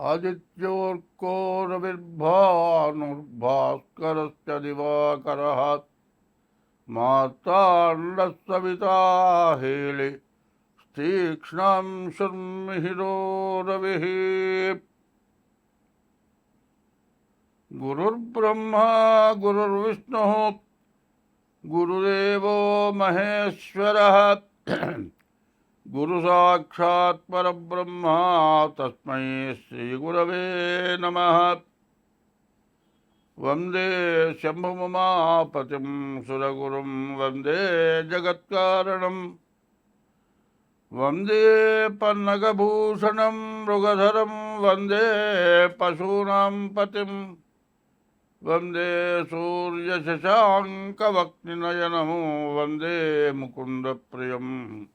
आदित्योर्को रविर्भानुर्भास्करश्च दिवाकरः माताण्डस्सविता हेले तीक्ष्णां शर्मिहिरो रविः गुरुर्ब्रह्मा गुरुर्विष्णुः गुरुदेवो महेश्वरः। गुरुसाक्षात् परब्रह्मा तस्मै श्रीगुरवे नमः। वन्दे शम्भुममापतिं सुरगुरुं वन्दे जगत्कारणम् वन्दे पन्नगभूषणं मृगधरं वन्दे पशूनां पतिं। वन्दे सूर्यशशाङ्कवक्निनयनमो वन्दे मुकुन्दप्रियम्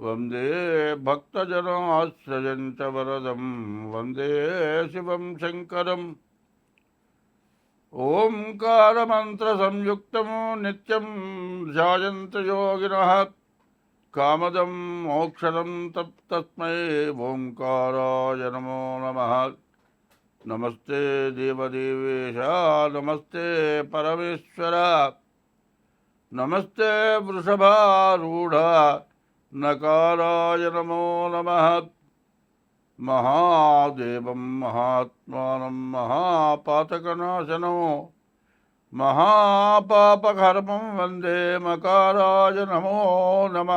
వందే భక్తజనాశ్రయంచ వరదం వందే శివం శంకరం. ఓంకారమంత్రసంయుక్తం నిత్యం ధ్యాయంత యోగిన. కామదం మోక్షదం తస్మై ఓంకారాయ నమో నమ. నమస్తే దేవదేవేశ నమస్తే పరమేశ్వర. నమస్తే వృషభారూఢ. నకారాయ నమో నమ. మహాదేవం మహాత్మానం మహాపాతకనాశనం. మహాపాపకర్మం వందే మకారాయ నమో నమ.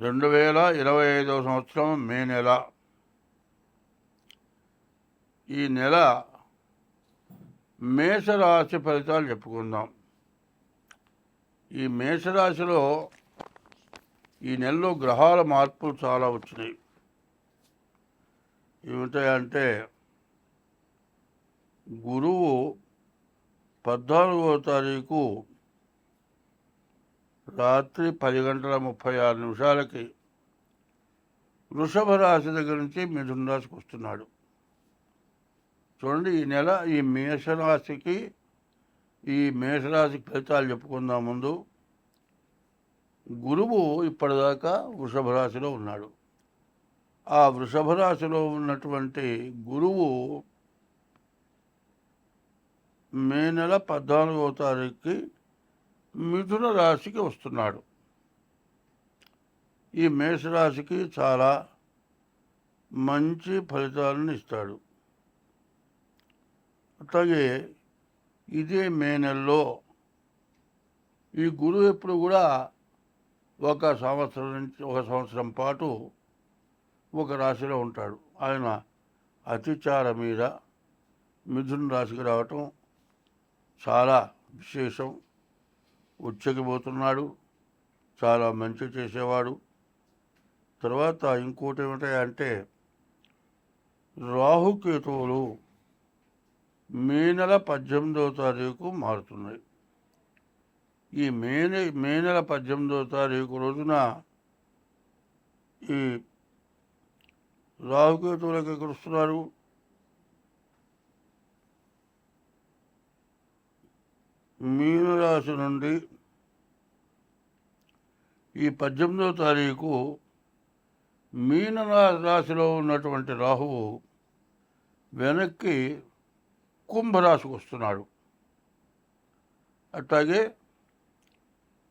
రెండు వేల ఇరవై ఐదవ సంవత్సరం మే నెల. ఈ నెల మేషరాశి ఫలితాలు చెప్పుకుందాం. ఈ మేషరాశిలో ఈ నెలలో గ్రహాల మార్పులు చాలా వచ్చినాయి. ఏమిటాయంటే గురువు పద్నాలుగో తారీఖు రాత్రి పది గంటల ముప్పై ఆరు నిమిషాలకి వృషభ రాశి దగ్గర నుంచి మిథున రాశికి వస్తున్నాడు. చూడండి ఈ నెల ఈ మేషరాశికి ఈ మేషరాశి ఫలితాలు చెప్పుకుందాం ముందు. గురువు ఇప్పటిదాకా వృషభ రాశిలో ఉన్నాడు. ఆ వృషభ రాశిలో ఉన్నటువంటి గురువు మే నెల పద్నాలుగవ తారీఖుకి మిథున రాశికి వస్తున్నాడు. ఈ మేషరాశికి చాలా మంచి ఫలితాలను ఇస్తాడు. అట్లాగే ఇదే మే నెలలో ఈ గురువు ఎప్పుడు కూడా ఒక సంవత్సరం నుంచి ఒక సంవత్సరం పాటు ఒక రాశిలో ఉంటాడు. ఆయన అతిచార మీద మిథున రాశికి రావటం చాలా విశేషం. ఉచ్చకిపోతున్నాడు చాలా మంచి చేసేవాడు. తర్వాత ఇంకోటి ఏమిటంటే రాహుకేతువులు మే నెల పద్దెనిమిదవ తారీఖు మారుతున్నాయి. ఈ మే మే నెల పద్దెనిమిదవ తారీఖు రోజున ఈ రాహుకేతువులకు ఎక్కడ వస్తున్నారు? మీనరాశి నుండి ఈ పద్దెనిమిదవ తారీఖు మీన రాశిలో ఉన్నటువంటి రాహువు వెనక్కి కుంభరాశికి వస్తున్నాడు అట్లాగే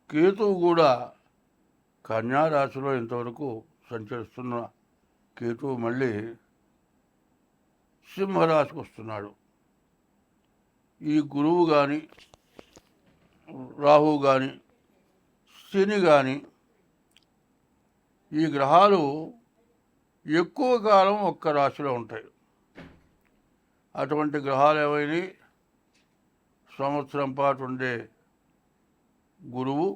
కేతువు కూడా కన్యా రాశిలో ఇంతవరకు సంచరిస్తున్న కేతువు మళ్ళీ సింహరాశికి వస్తున్నాడు ఈ గురువు కానీ రాహు కానీ శని కానీ ఈ గ్రహాలు ఎక్కువ కాలం ఒక్క రాశిలో ఉంటాయి. అటువంటి గ్రహాలు ఏవైనా సంవత్సరం పాటు ఉండే గురువు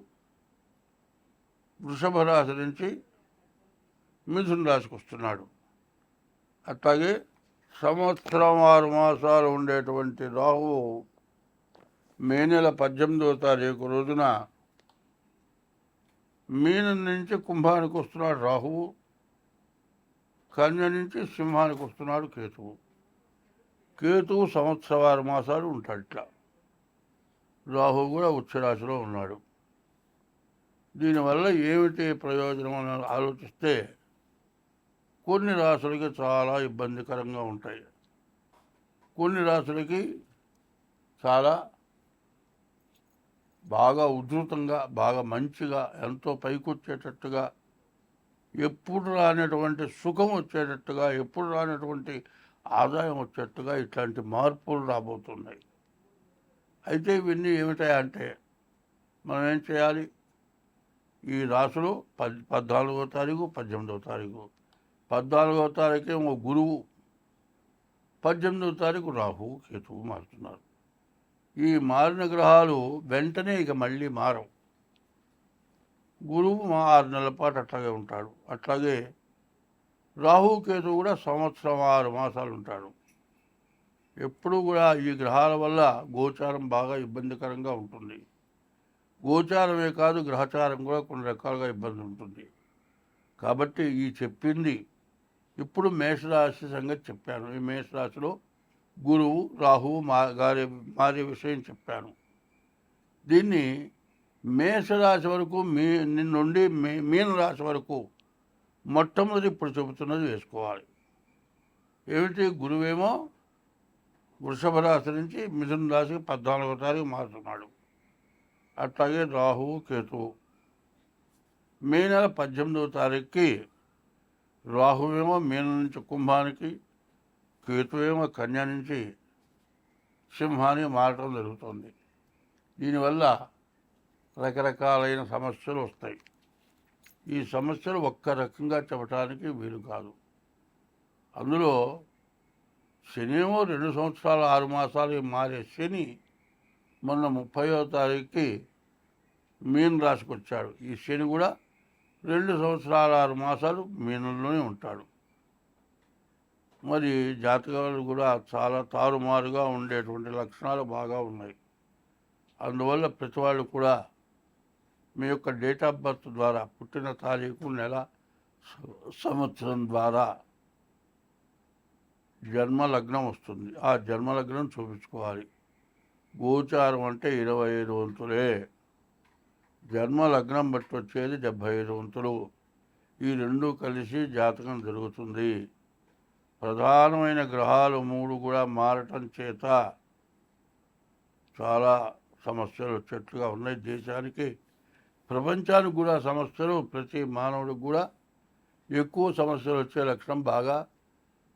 వృషభ రాశి నుంచి మిథున రాశికి వస్తున్నాడు. అట్లాగే సంవత్సరం ఆరు మాసాలు ఉండేటువంటి రాహువు మే నెల పద్దెనిమిదవ తారీఖు రోజున మీనం నుంచి కుంభానికి వస్తున్నాడు రాహువు కన్య నుంచి సింహానికి వస్తున్నాడు కేతువు. కేతువు సంవత్సర ఆరు మాసాలు ఉంటాడు రాహు కూడా ఉచ్చరాశిలో ఉన్నాడు. దీనివల్ల ఏమిటి ప్రయోజనం అని ఆలోచిస్తే కొన్ని రాసులకి చాలా ఇబ్బందికరంగా ఉంటాయి. కొన్ని రాసులకి చాలా బాగా ఉధృతంగా బాగా మంచిగా ఎంతో పైకొచ్చేటట్టుగా ఎప్పుడు రానటువంటి సుఖం వచ్చేటట్టుగా ఎప్పుడు రానటువంటి ఆదాయం వచ్చేట్టుగా ఇట్లాంటి మార్పులు రాబోతున్నాయి. అయితే ఇవన్నీ ఏమిటాయంటే మనం ఏం చేయాలి? ఈ రాసులు పద్ పద్నాలుగో తారీఖు పద్దెనిమిదవ తారీఖు. పద్నాలుగో తారీఖు ఒక గురువు. పద్దెనిమిదవ తారీఖు రాహు కేతువు మారుతున్నారు. ఈ మారిన గ్రహాలు వెంటనే ఇక మళ్ళీ మారవు. గురువు మా ఆరు నెలల పాటు అట్లాగే ఉంటాడు. అట్లాగే రాహుకేతు కూడా సంవత్సరం ఆరు మాసాలు ఉంటాడు. ఎప్పుడు కూడా ఈ గ్రహాల వల్ల గోచారం బాగా ఇబ్బందికరంగా ఉంటుంది. గోచారమే కాదు గ్రహచారం కూడా కొన్ని రకాలుగా ఇబ్బంది ఉంటుంది. కాబట్టి ఈ చెప్పింది ఇప్పుడు మేషరాశి సంగతి చెప్పాను. ఈ మేషరాశిలో గురువు రాహువు మా గారి మారే విషయం చెప్పాను. దీన్ని మేషరాశి వరకు మీ నుండి మీ మీనరాశి వరకు మొట్టమొదటి ఇప్పుడు చెబుతున్నది వేసుకోవాలి. ఏమిటి? గురువేమో వృషభ రాశి నుంచి మిథున రాశికి పద్నాలుగో తారీఖు మారుతున్నాడు. అట్లాగే రాహువు కేతువు. మే నెల పద్దెనిమిదవ తారీఖుకి రాహువేమో మీన నుంచి కుంభానికి కేతువేమో కన్యా నుంచి సింహానికి మారటం జరుగుతుంది. దీనివల్ల రకరకాలైన సమస్యలు వస్తాయి. ఈ సమస్యలు ఒక్క రకంగా చెప్పడానికి వీలు కాదు. అందులో శనియేమో రెండు సంవత్సరాలు ఆరు మాసాలు మారే శని మొన్న ముప్పయో తారీఖుకి మీన రాశికి వచ్చాడు ఈ శని కూడా రెండు సంవత్సరాల ఆరు మాసాలు మీనంలోనే ఉంటాడు. మరి జాతకాలు కూడా చాలా తారుమారుగా ఉండేటువంటి లక్షణాలు బాగా ఉన్నాయి. అందువల్ల ప్రతి వాళ్ళు కూడా మీ యొక్క డేట్ ఆఫ్ బర్త్ ద్వారా పుట్టిన తారీఖు నెల సంవత్సరం ద్వారా జన్మ లగ్నం వస్తుంది. ఆ జన్మ లగ్నం చూపించుకోవాలి. గోచారం అంటే ఇరవై ఐదు వంతులే. జన్మ లగ్నం బట్టి వచ్చేది డెబ్భై ఐదు వంతులు. ఈ రెండు కలిసి జాతకం జరుగుతుంది. ప్రధానమైన గ్రహాలు మూడు కూడా మారటం చేత చాలా సమస్యలు వచ్చేట్లుగా ఉన్నాయి దేశానికి. ప్రపంచానికి కూడా సమస్యలు ప్రతి మానవుడికి కూడా ఎక్కువ సమస్యలు వచ్చే లక్షణం బాగా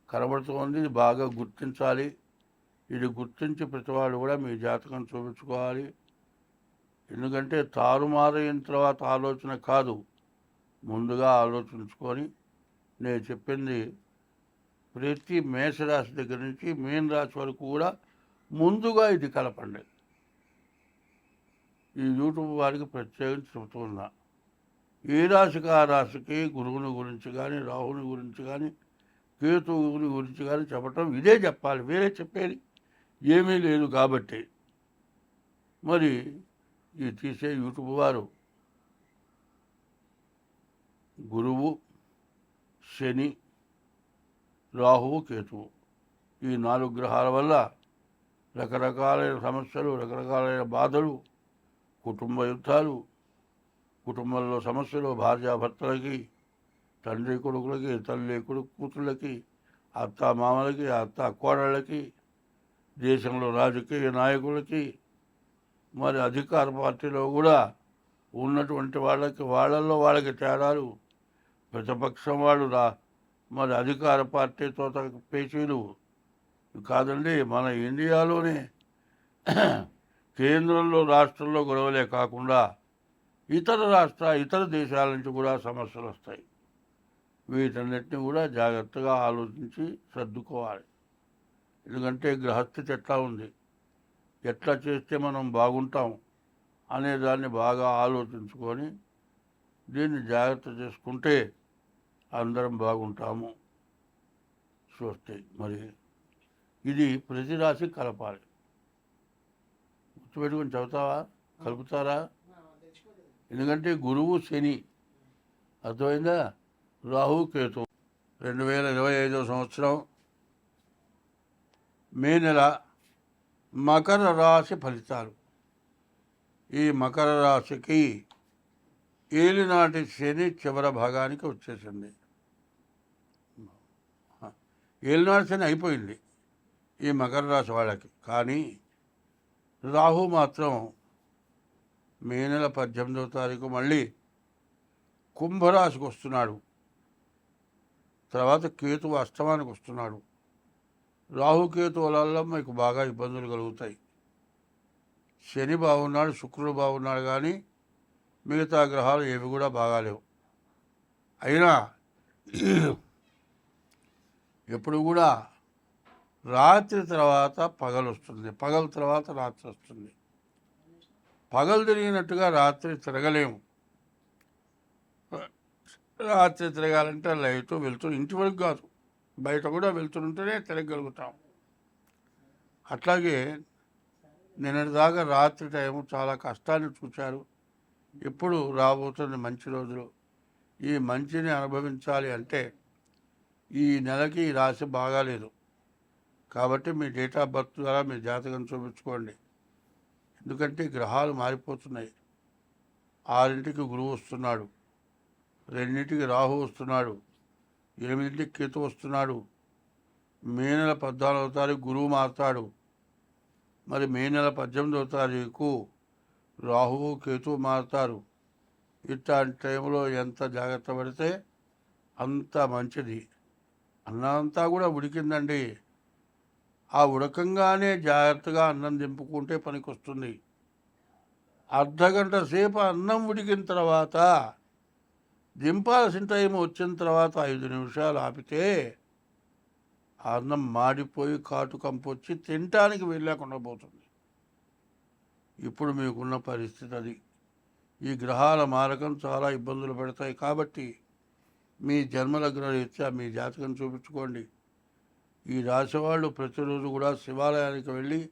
కనబడుతోంది ఇది బాగా గుర్తించాలి. ఇది గుర్తించి ప్రతివాడు కూడా మీ జాతకం చూపించుకోవాలి. ఎందుకంటే తారుమారైన తర్వాత ఆలోచన కాదు. ముందుగా ఆలోచించుకొని నేను చెప్పింది ప్రతి మేషరాశి దగ్గర నుంచి మీన రాశి వరకు కూడా ముందుగా ఇది కలపండి. ఈ యూట్యూబ్ వారికి ప్రత్యేకించి చెబుతున్నా ఏ రాశికి ఆ రాశికి గురువుని గురించి కానీ రాహుని గురించి కానీ కేతువుని గురించి కానీ చెప్పటం ఇదే చెప్పాలి. వేరే చెప్పేది ఏమీ లేదు కాబట్టి. మరి ఈ తీసే యూట్యూబ్ వారు గురువు శని రాహువు కేతువు. ఈ నాలుగు గ్రహాల వల్ల రకరకాలైన సమస్యలు రకరకాలైన బాధలు కుటుంబ యుద్ధాలు కుటుంబంలో సమస్యలు భార్యాభర్తలకి తండ్రి కొడుకులకి తల్లి కొడుకు కూతుళ్ళకి అత్త మామలకి అత్త కోడళ్ళకి దేశంలో రాజకీయ నాయకులకి మరి అధికార పార్టీలో కూడా ఉన్నటువంటి వాళ్ళకి వాళ్ళల్లో వాళ్ళకి తేడాలు. ప్రతిపక్షం వాళ్ళు రా మరి అధికార పార్టీతో పేచీలు. కాదండి మన ఇండియాలోనే కేంద్రంలో రాష్ట్రంలో గొడవలే కాకుండా ఇతర రాష్ట్ర ఇతర దేశాల నుంచి కూడా సమస్యలు వస్తాయి. వీటన్నిటిని కూడా జాగ్రత్తగా ఆలోచించి సర్దుకోవాలి. ఎందుకంటే గ్రహస్థితి ఎట్లా ఉంది. ఎట్లా చేస్తే మనం బాగుంటాం అనే దాన్ని బాగా ఆలోచించుకొని దీన్ని జాగ్రత్త చేసుకుంటే అందరం బాగుంటాము. చూస్తే మరి ఇది ప్రతి రాశి కలపాలి. గుర్తుపెట్టుకొని చదువుతావా? కలుపుతారా? ఎందుకంటే గురువు శని. అర్థమైందా? రాహు కేతు. రెండు వేల ఇరవై ఐదో సంవత్సరం మే నెల మకర రాశి ఫలితాలు. ఈ మకర రాశికి ఏలినాటి శని చివరి భాగానికి వచ్చేసింది. ఏలినాటి శని అయిపోయింది ఈ మకర రాశి వాళ్ళకి. కానీ రాహు మాత్రం మే నెల పద్దెనిమిదవ తారీఖు మళ్ళీ కుంభరాశికి వస్తున్నాడు. తర్వాత కేతు అష్టమానికి వస్తున్నాడు. రాహుకేతు వలల్లో మీకు బాగా ఇబ్బందులు కలుగుతాయి. శని బాగున్నాడు శుక్రుడు బాగున్నాడు కానీ మిగతా గ్రహాలు ఏవి కూడా బాగాలేవు. అయినా ఎప్పుడు కూడా రాత్రి తర్వాత పగలు వస్తుంది. పగల తర్వాత రాత్రి వస్తుంది. పగలు తిరిగినట్టుగా రాత్రి తిరగలేము. రాత్రి తిరగాలంటే లైట్ వెళ్తూ ఇంటి వరకు కాదు. బయట కూడా వెళ్తుంటేనే తిరగలుగుతాం అట్లాగే నిన్నటిదాకా రాత్రి టైం చాలా కష్టాన్ని చూశారు. ఇప్పుడు రాబోతుంది మంచి రోజులు? ఈ మంచిని అనుభవించాలి అంటే ఈ నెలకి రాశి బాగాలేదు. కాబట్టి మీ డేట్ ఆఫ్ బర్త్ ద్వారా మీ జాతకం చూపించుకోండి. ఎందుకంటే గ్రహాలు మారిపోతున్నాయి. ఆరింటికి గురువు వస్తున్నాడు. రెండింటికి రాహు వస్తున్నాడు. ఎనిమిదింటికి కేతు వస్తున్నాడు. మే నెల పద్నాలుగవ తారీఖు గురువు మారుతాడు. మరి మే నెల పద్దెనిమిదవ తారీఖు రాహువు కేతు మారుతారు. ఇట్లాంటి టైంలో ఎంత జాగ్రత్త పడితే అంత మంచిది. అన్నంతా కూడా ఉడికిందండి. ఆ ఉడకంగానే జాగ్రత్తగా అన్నం దింపుకుంటే పనికొస్తుంది. అర్ధగంట సేపు అన్నం ఉడికిన తర్వాత దింపాల్సిన టైం వచ్చిన తర్వాత ఐదు నిమిషాలు ఆపితే ఆ అన్నం మాడిపోయి కాటు కంపొచ్చి తినటానికి వెళ్ళకుండా పోతుంది. ఇప్పుడు మీకున్న పరిస్థితి అది. ఈ గ్రహాల మారకం చాలా ఇబ్బందులు పెడతాయి కాబట్టి మీ జన్మలగ్న రీత్యా మీ జాతకం చూపించుకోండి. ఈ రాశి వాళ్ళు ప్రతిరోజు కూడా శివాలయానికి వెళ్ళి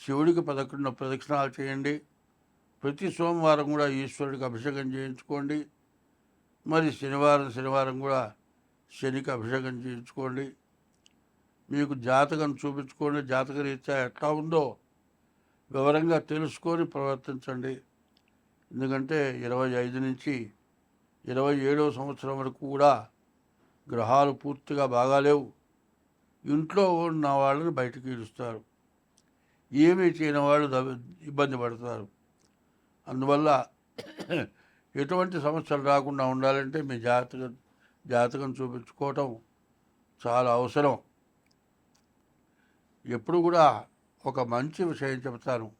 శివుడికి పదకొండు ప్రదక్షిణాలు చేయండి. ప్రతి సోమవారం కూడా ఈశ్వరుడికి అభిషేకం చేయించుకోండి. మరి శనివారం శనివారం కూడా శనికి అభిషేకం చేయించుకోండి. మీకు జాతకం చూపించుకోండి. జాతక రీత్యా ఎట్లా ఉందో వివరంగా తెలుసుకొని ప్రవర్తించండి. ఎందుకంటే ఇరవై ఐదు నుంచి ఇరవై ఏడవ సంవత్సరం వరకు కూడా గ్రహాలు పూర్తిగా బాగాలేవు. ఇంట్లో ఉన్న వాళ్ళని బయటకు ఈడుస్తారు ఏమీ చేయని వాళ్ళు ఇబ్బంది పడతారు. అందువల్ల ఎటువంటి సమస్యలు రాకుండా ఉండాలంటే మీ జాతకం జాతకం చూపించుకోవటం చాలా అవసరం. ఎప్పుడు కూడా ఒక మంచి విషయం చెప్తాను.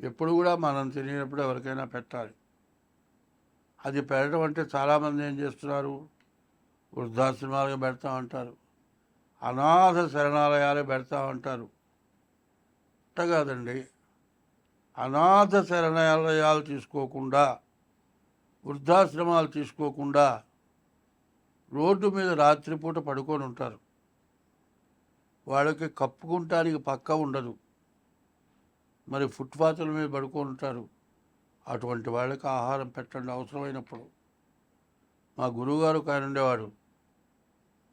ఎప్పుడు కూడా మనం తినేటప్పుడు ఎవరికైనా పెట్టాలి. అది పెట్టడం అంటే చాలామంది ఏం చేస్తున్నారు? వృద్ధాశ్రమాలుగా పెడతామంటారు. అనాథ శరణాలయాలు పెడతామంటారు అట్ట కాదండి అనాథ శరణాలయాలు తీసుకోకుండా వృద్ధాశ్రమాలు తీసుకోకుండా రోడ్డు మీద రాత్రిపూట పడుకొని ఉంటారు. వాళ్ళకి కప్పుకుంటానికి పక్క ఉండదు. మరి ఫుట్పాత్ల మీద పడుకొని ఉంటారు. అటువంటి వాళ్ళకి ఆహారం పెట్టండి అవసరమైనప్పుడు. మా గురువుగారు ఒక ఆయన ఉండేవాడు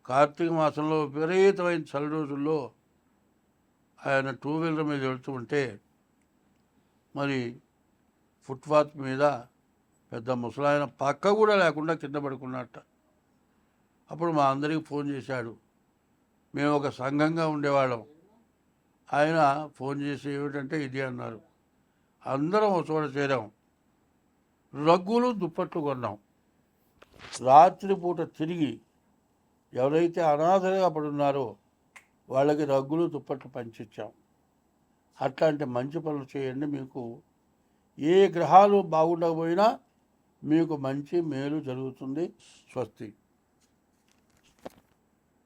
కార్తీక మాసంలో విపరీతమైన చలి రోజుల్లో ఆయన టూ వీలర్ మీద వెళ్తూ ఉంటే మరి ఫుట్పాత్ మీద పెద్ద ముసలాయన పక్క కూడా లేకుండా కింద పడుకున్నట్ట. అప్పుడు మా అందరికి ఫోన్ చేశాడు. మేము ఒక సంఘంగా ఉండేవాళ్ళం. ఆయన ఫోన్ చేసి ఏమిటంటే ఇది అన్నారు. అందరం ఒక చోట చేరాం. రగ్గులు దుప్పట్లు కొన్నాం. రాత్రిపూట తిరిగి ఎవరైతే అనాథలుగా పడున్నారో వాళ్ళకి రగ్గులు దుప్పట్లు పంచిచ్చాం. అట్లాంటి మంచి పనులు చేయండి మీకు. ఏ గ్రహాలు బాగుండకపోయినా మీకు మంచి మేలు జరుగుతుంది. స్వస్తి.